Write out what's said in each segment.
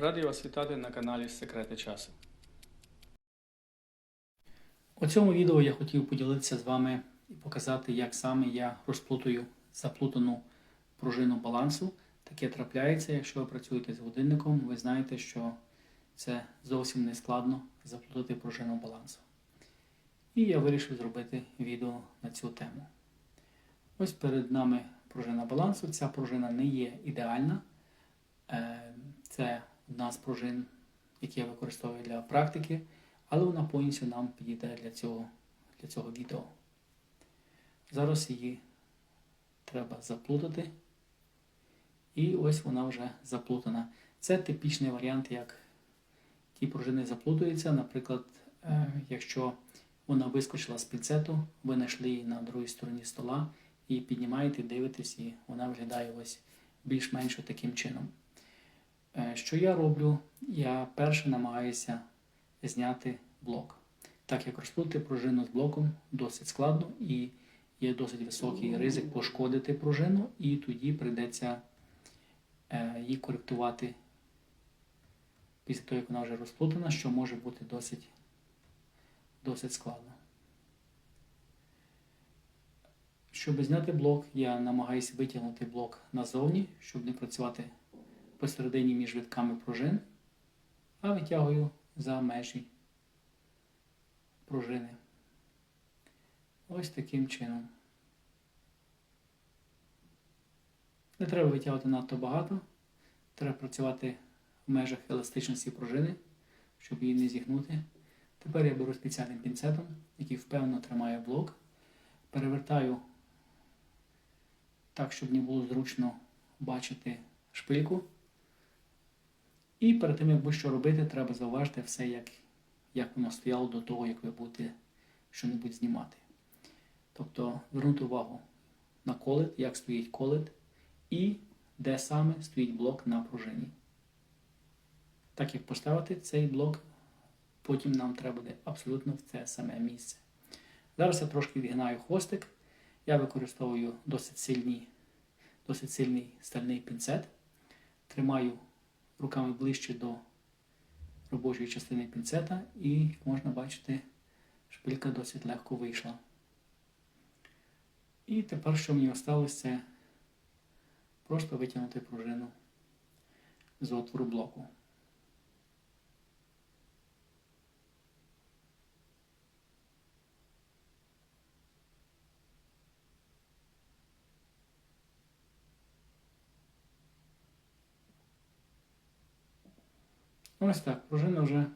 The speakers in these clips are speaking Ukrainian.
Радий вас вітати на каналі Секрети часу. У цьому відео я хотів поділитися з вами і показати, як саме я розплутую заплутану пружину балансу. Таке трапляється, якщо ви працюєте з годинником, ви знаєте, що це зовсім не складно заплутати пружину балансу. І я вирішив зробити відео на цю тему. Ось перед нами пружина балансу. Ця пружина не є ідеальна. Е, Це одна з пружин, які я використовую для практики, але вона повністю нам підійде для цього, для цього відео. Зараз її треба заплутати. І ось вона вже заплутана. Це типічний варіант, як ті пружини заплутуються. Наприклад, е, якщо вона вискочила з пінцету, ви знайшли її на другій стороні стола і піднімаєте, дивитесь, і вона виглядає ось більш-менш таким чином. Е, Що я роблю? Я перше намагаюся зняти блок. Так як розплутати пружину з блоком досить складно і є досить високий ризик пошкодити пружину, і тоді прийдеться е, її коректувати після того, як вона вже розплутана, що може бути досить, досить складно. Щоб зняти блок, я намагаюся витягнути блок назовні, щоб не працювати посередині між витками пружин, а витягую за межі пружини. Ось таким чином. Не треба витягувати надто багато. Треба працювати в межах еластичності пружини, щоб її не зігнути. Тепер я беру спеціальним пінцетом, який впевнено тримає блок. Перевертаю так, щоб не було зручно бачити шпильку. І перед тим, як будь-що робити, треба зауважити все, як, як воно стояло до того, як ви будете щось знімати. Тобто звернути увагу на колет, як стоїть колет, і де саме стоїть блок на пружині. Так як поставити цей блок, потім нам треба буде абсолютно в це саме місце. Зараз я трошки відгинаю хвостик. Я використовую досить сильний, досить сильний стальний пінцет. Тримаю руками ближче до робочої частини пінцета і, як можна бачити, шпилька досить легко вийшла. І тепер, що мені осталось, це просто витягнути пружину з отвору блоку. Ось так, пружина вже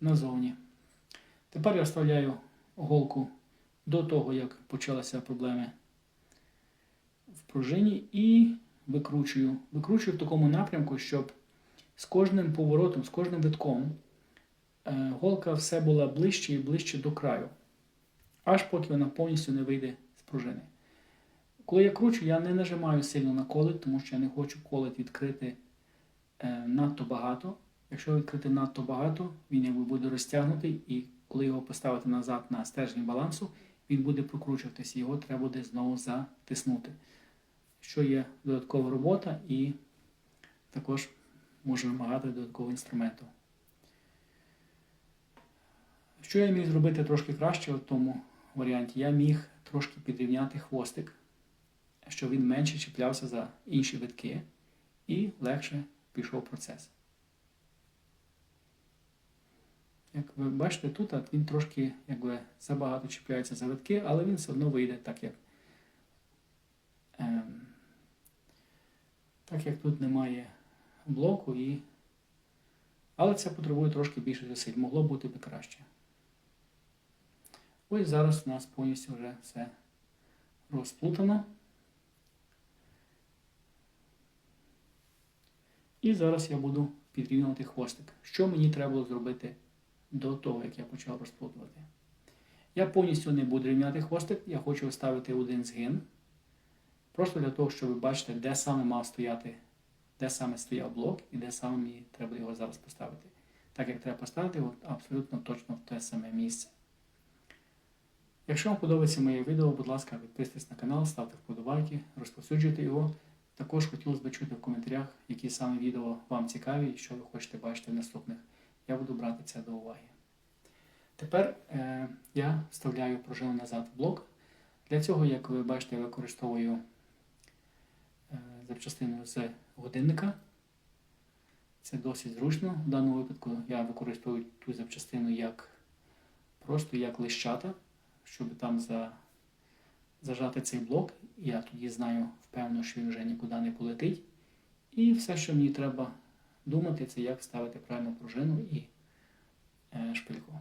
назовні. Тепер я вставляю голку до того, як почалися проблеми в пружині, і викручую. Викручую в такому напрямку, щоб з кожним поворотом, з кожним витком е, голка все була ближче і ближче до краю, аж поки вона повністю не вийде з пружини. Коли я кручу, я не нажимаю сильно на колет, тому що я не хочу колет відкрити надто багато. Якщо відкрити надто багато, він якби буде розтягнутий, і коли його поставити назад на стержні балансу, він буде прокручуватися, його треба буде знову затиснути. Що є додаткова робота і також може вимагати додаткового інструменту. Що я міг зробити трошки краще в тому варіанті? Я міг трошки підрівняти хвостик, щоб він менше чіплявся за інші витки і легше пішов процес. Як ви бачите, тут він трошки якби, забагато чіпляється за витки, але він все одно вийде так, як ем, так як тут немає блоку, і... але це потребує трошки більше зусиль. Могло бути би краще. Ось зараз у нас повністю вже все розплутано. І зараз я буду підрівнювати хвостик. Що мені треба було зробити? до того, як я почав розплутувати. Я повністю не буду рівняти хвостик, я хочу оставити один згин. Просто для того, щоб ви бачите, де саме мав стояти, де саме стояв блок і де саме мені треба його зараз поставити. Так як треба поставити його абсолютно точно в те саме місце. Якщо вам подобається моє відео, будь ласка, підписуйтесь на канал, ставте вподобайки, розповсюджуйте його. Також хотілося б чути в коментарях, які саме відео вам цікаві і що ви хочете бачити в наступних. Я буду брати це до уваги. Тепер е, я вставляю пружину назад в блок. Для цього, як ви бачите, я використовую е, запчастину з годинника. Це досить зручно. В даному випадку я використовую ту запчастину як просто як лищата, щоб там за, зажати цей блок. Я тоді знаю, впевнено, що він вже нікуди не полетить. І все, що мені треба думати, це як вставити правильно пружину і е, шпильку.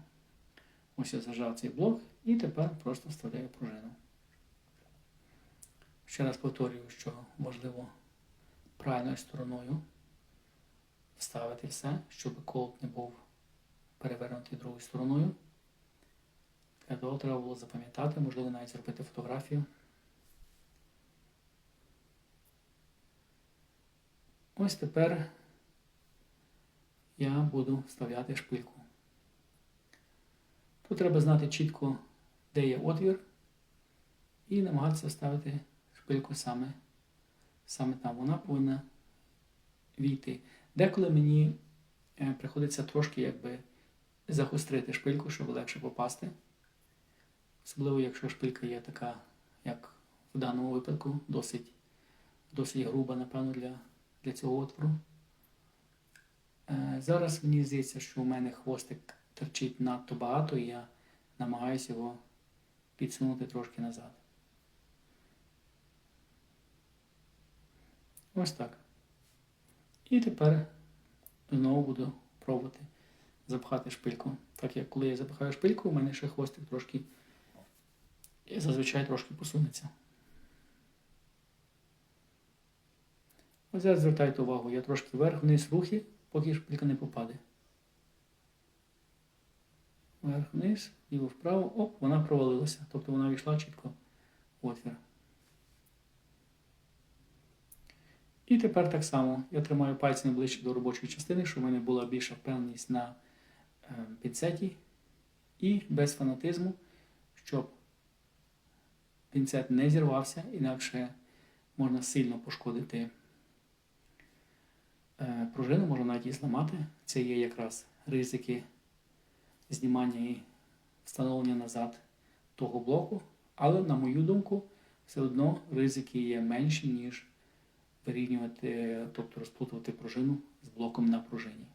Ось я зажав цей блок і тепер просто вставляю пружину. Ще раз повторюю, що важливо правильною стороною вставити все, щоб колоб не був перевернутий другою стороною. Для того треба було запам'ятати, можливо, навіть зробити фотографію. Ось тепер я буду вставляти шпильку. Тут треба знати чітко, де є отвір, і намагатися вставити шпильку саме, саме там. Вона повинна війти. Деколи мені е, приходиться трошки якби загострити шпильку, щоб легше попасти. Особливо, якщо шпилька є така, як в даному випадку, досить, досить груба, напевно, для, для цього отвору. Е, Зараз мені здається, що у мене хвостик торчить надто багато, і я намагаюся його підсунути трошки назад. Ось так. І тепер знову буду пробувати запхати шпильку. Так як коли я запихаю шпильку, у мене ще хвостик трошки і зазвичай трошки посунеться. Ось зараз звертайте увагу, я трошки вверх-вниз рухи, поки шпилька не попаде. Вверх-вниз, ліво вправо, оп, вона провалилася. Тобто вона війшла чітко в отвір. І тепер так само я тримаю пальці ближче до робочої частини, щоб в мене була більша впевненість на е, пінцеті. І без фанатизму, щоб пінцет не зірвався, інакше можна сильно пошкодити е, пружину, можна навіть її зламати. Це є якраз ризики знімання і встановлення назад того блоку. Але, на мою думку, все одно ризики є менші, ніж вирівнювати, тобто розплутувати пружину з блоком на пружині.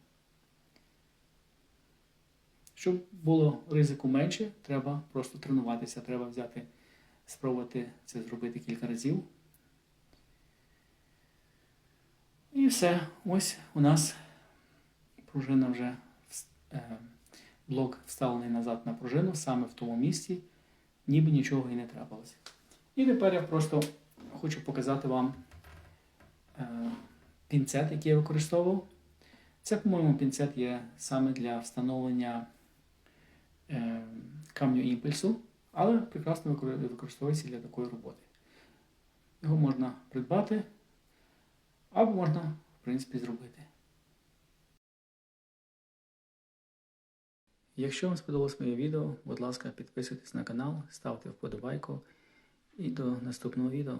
Щоб було ризику менше, треба просто тренуватися, треба взяти, спробувати це зробити кілька разів. І все. Ось у нас пружина вже е, блок вставлений назад на пружину, саме в тому місці, ніби нічого і не трапилося. І тепер я просто хочу показати вам е, пінцет, який я використовував. Це, по-моєму, пінцет є саме для встановлення е, камню імпульсу, але прекрасно використовується для такої роботи. Його можна придбати або можна, в принципі, зробити. Якщо вам сподобалось моє відео, будь ласка, підписуйтесь на канал, ставте вподобайку і до наступного відео.